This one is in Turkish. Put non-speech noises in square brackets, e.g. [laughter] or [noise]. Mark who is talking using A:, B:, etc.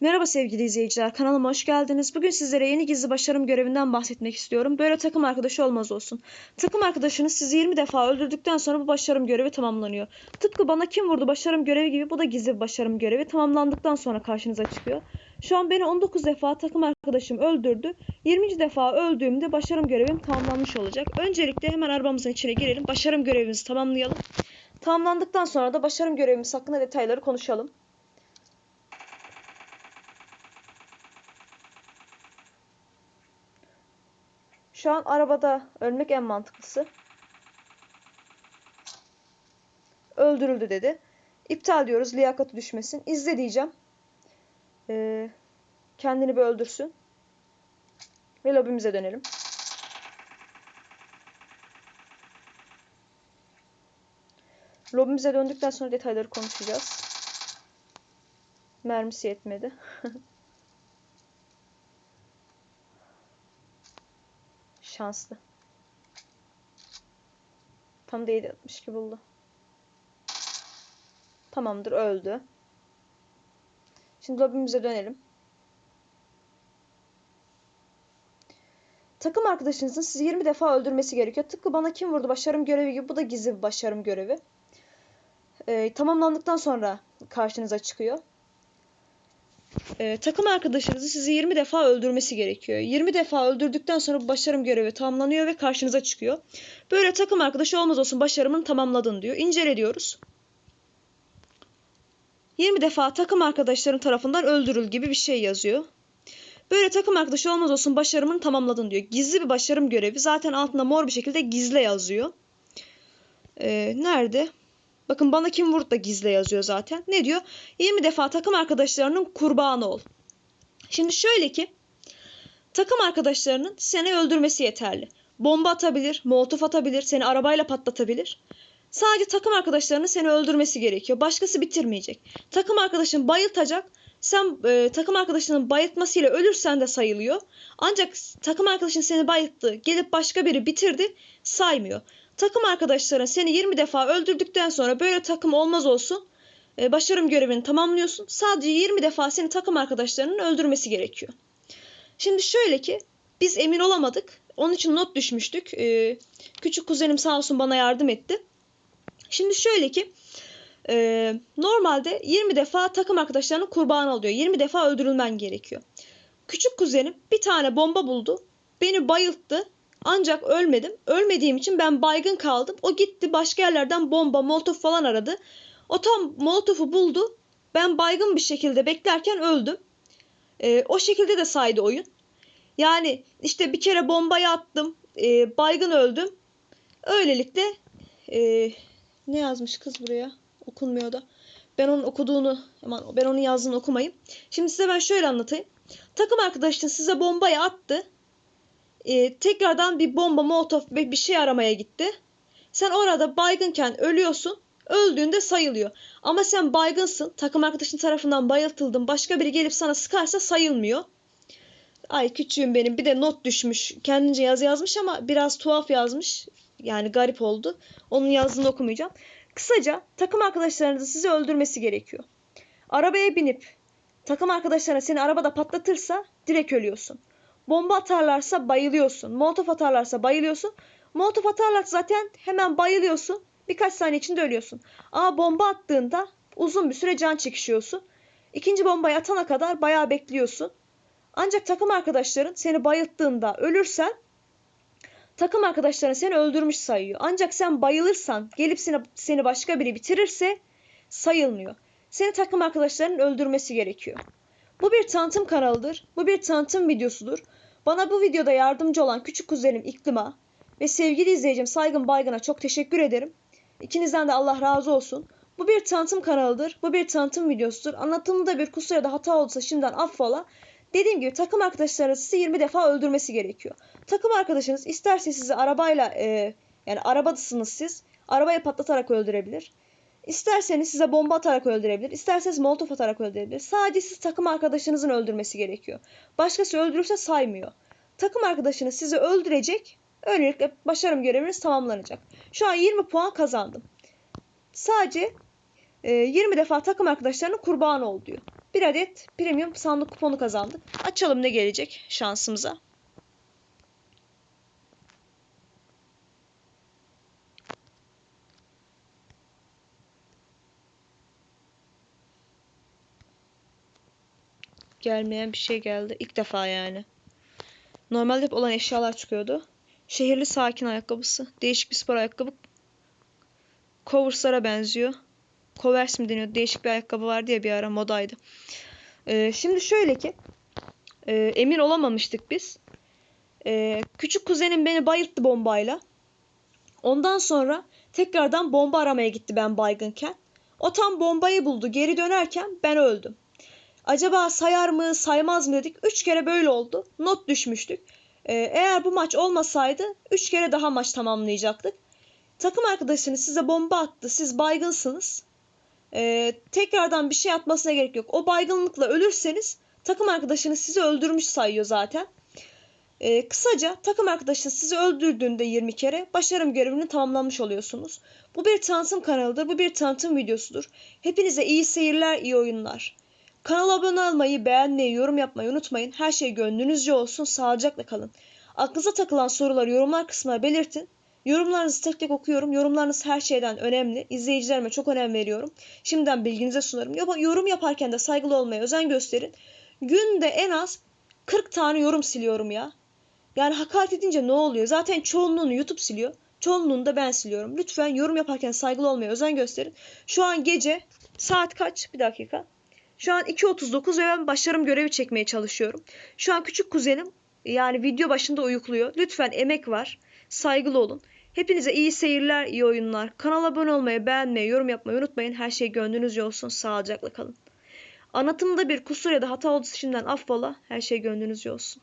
A: Merhaba sevgili izleyiciler, kanalıma hoş geldiniz. Bugün sizlere yeni gizli başarım görevinden bahsetmek istiyorum. Böyle takım arkadaşı olmaz olsun. Takım arkadaşınız sizi 20 defa öldürdükten sonra bu başarım görevi tamamlanıyor. Tıpkı bana kim vurdu başarım görevi gibi bu da gizli başarım görevi tamamlandıktan sonra karşınıza çıkıyor. Şu an beni 19 defa takım arkadaşım öldürdü. 20. defa öldüğümde başarım görevim tamamlanmış olacak. Öncelikle hemen arabamızın içine girelim. Başarım görevimizi tamamlayalım. Tamamlandıktan sonra da başarım görevimiz hakkında detayları konuşalım. Şu an arabada ölmek en mantıklısı. Öldürüldü dedi. İptal diyoruz liyakatı düşmesin. İzle diyeceğim. Ee, kendini bir öldürsün. Ve lobimize dönelim. Lobimize döndükten sonra detayları konuşacağız. Mermisi yetmedi. [laughs] Şanslı. Tam değil 62 buldu. Tamamdır öldü. Şimdi lobimize dönelim. Takım arkadaşınızın sizi 20 defa öldürmesi gerekiyor. Tıpkı bana kim vurdu başarım görevi gibi bu da gizli bir başarım görevi. Ee, tamamlandıktan sonra karşınıza çıkıyor. Ee, takım arkadaşınızı sizi 20 defa öldürmesi gerekiyor. 20 defa öldürdükten sonra bu başarım görevi tamamlanıyor ve karşınıza çıkıyor. Böyle takım arkadaşı olmaz olsun başarımını tamamladın diyor. İncele diyoruz. 20 defa takım arkadaşların tarafından öldürül gibi bir şey yazıyor. Böyle takım arkadaşı olmaz olsun başarımını tamamladın diyor. Gizli bir başarım görevi. Zaten altında mor bir şekilde gizle yazıyor. Ee, nerede? Bakın bana kim vurdu da gizle yazıyor zaten. Ne diyor? 20 defa takım arkadaşlarının kurbanı ol. Şimdi şöyle ki takım arkadaşlarının seni öldürmesi yeterli. Bomba atabilir, molotof atabilir, seni arabayla patlatabilir. Sadece takım arkadaşlarının seni öldürmesi gerekiyor. Başkası bitirmeyecek. Takım arkadaşın bayıltacak. Sen e, takım arkadaşının bayıltmasıyla ölürsen de sayılıyor. Ancak takım arkadaşın seni bayılttı, gelip başka biri bitirdi saymıyor. Takım arkadaşların seni 20 defa öldürdükten sonra böyle takım olmaz olsun. E, başarım görevini tamamlıyorsun. Sadece 20 defa seni takım arkadaşlarının öldürmesi gerekiyor. Şimdi şöyle ki biz emin olamadık. Onun için not düşmüştük. E, küçük kuzenim sağ olsun bana yardım etti. Şimdi şöyle ki e, normalde 20 defa takım arkadaşlarının kurbanı oluyor. 20 defa öldürülmen gerekiyor. Küçük kuzenim bir tane bomba buldu. Beni bayılttı. Ancak ölmedim. Ölmediğim için ben baygın kaldım. O gitti başka yerlerden bomba, molotof falan aradı. O tam molotofu buldu. Ben baygın bir şekilde beklerken öldüm. E, o şekilde de saydı oyun. Yani işte bir kere bombayı attım. E, baygın öldüm. Öylelikle e, ne yazmış kız buraya? Okunmuyor da. Ben onun okuduğunu, aman ben onun yazdığını okumayayım. Şimdi size ben şöyle anlatayım. Takım arkadaşın size bombayı attı. Ee, tekrardan bir bomba, molotof ve bir şey aramaya gitti. Sen orada baygınken ölüyorsun. Öldüğünde sayılıyor. Ama sen baygınsın. Takım arkadaşın tarafından bayıltıldın. Başka biri gelip sana sıkarsa sayılmıyor. Ay küçüğüm benim. Bir de not düşmüş. Kendince yazı yazmış ama biraz tuhaf yazmış. Yani garip oldu. Onun yazdığını okumayacağım. Kısaca takım arkadaşlarınızın sizi öldürmesi gerekiyor. Arabaya binip takım arkadaşlarına seni arabada patlatırsa direkt ölüyorsun. Bomba atarlarsa bayılıyorsun. Molotof atarlarsa bayılıyorsun. Molotof atarlarsa zaten hemen bayılıyorsun. Birkaç saniye içinde ölüyorsun. Ama bomba attığında uzun bir süre can çekişiyorsun. İkinci bombayı atana kadar bayağı bekliyorsun. Ancak takım arkadaşların seni bayılttığında ölürsen takım arkadaşların seni öldürmüş sayıyor. Ancak sen bayılırsan gelip seni, seni başka biri bitirirse sayılmıyor. Seni takım arkadaşlarının öldürmesi gerekiyor. Bu bir tanıtım kanalıdır. Bu bir tanıtım videosudur. Bana bu videoda yardımcı olan küçük kuzenim İklim'a ve sevgili izleyicim Saygın Baygın'a çok teşekkür ederim. İkinizden de Allah razı olsun. Bu bir tanıtım kanalıdır. Bu bir tanıtım videosudur. Anlatımında bir kusur ya da hata olursa şimdiden affola. Dediğim gibi takım arkadaşlarınız sizi 20 defa öldürmesi gerekiyor. Takım arkadaşınız isterse sizi arabayla e, yani arabadasınız siz. Arabayı patlatarak öldürebilir. İsterseniz size bomba atarak öldürebilir. İsterseniz molotof atarak öldürebilir. Sadece siz takım arkadaşınızın öldürmesi gerekiyor. Başkası öldürürse saymıyor. Takım arkadaşınız sizi öldürecek. Öylelikle başarım göreviniz tamamlanacak. Şu an 20 puan kazandım. Sadece e, 20 defa takım arkadaşlarının kurbanı ol diyor. bir adet premium sandık kuponu kazandık. Açalım ne gelecek şansımıza. Gelmeyen bir şey geldi. İlk defa yani. Normalde hep olan eşyalar çıkıyordu. Şehirli sakin ayakkabısı. Değişik bir spor ayakkabı. Converse'lara benziyor. Converse mi deniyor? Değişik bir ayakkabı vardı ya bir ara modaydı. Ee, şimdi şöyle ki e, emin olamamıştık biz. Ee, küçük kuzenim beni bayılttı bombayla. Ondan sonra tekrardan bomba aramaya gitti ben baygınken. O tam bombayı buldu. Geri dönerken ben öldüm. Acaba sayar mı saymaz mı dedik. Üç kere böyle oldu. Not düşmüştük. Ee, eğer bu maç olmasaydı üç kere daha maç tamamlayacaktık. Takım arkadaşınız size bomba attı. Siz baygınsınız. Ee, tekrardan bir şey atmasına gerek yok. O baygınlıkla ölürseniz takım arkadaşınız sizi öldürmüş sayıyor zaten. Ee, kısaca takım arkadaşınız sizi öldürdüğünde 20 kere başarım görevini tamamlamış oluyorsunuz. Bu bir tanıtım kanalıdır. Bu bir tanıtım videosudur. Hepinize iyi seyirler, iyi oyunlar. Kanala abone olmayı, beğenmeyi, yorum yapmayı unutmayın. Her şey gönlünüzce olsun. Sağlıcakla kalın. Aklınıza takılan soruları yorumlar kısmına belirtin. Yorumlarınızı tek tek okuyorum. Yorumlarınız her şeyden önemli. İzleyicilerime çok önem veriyorum. Şimdiden bilginize sunarım. Yorum yaparken de saygılı olmaya özen gösterin. Günde en az 40 tane yorum siliyorum ya. Yani hakaret edince ne oluyor? Zaten çoğunluğunu YouTube siliyor. Çoğunluğunu da ben siliyorum. Lütfen yorum yaparken saygılı olmaya özen gösterin. Şu an gece saat kaç? Bir dakika. Şu an 2.39 ve ben başarım görevi çekmeye çalışıyorum. Şu an küçük kuzenim yani video başında uyukluyor. Lütfen emek var. Saygılı olun. Hepinize iyi seyirler, iyi oyunlar. Kanala abone olmayı, beğenmeyi, yorum yapmayı unutmayın. Her şey gönlünüzce olsun. Sağlıcakla kalın. Anlatımda bir kusur ya da hata olduğu şimdiden affola. Her şey gönlünüzce olsun.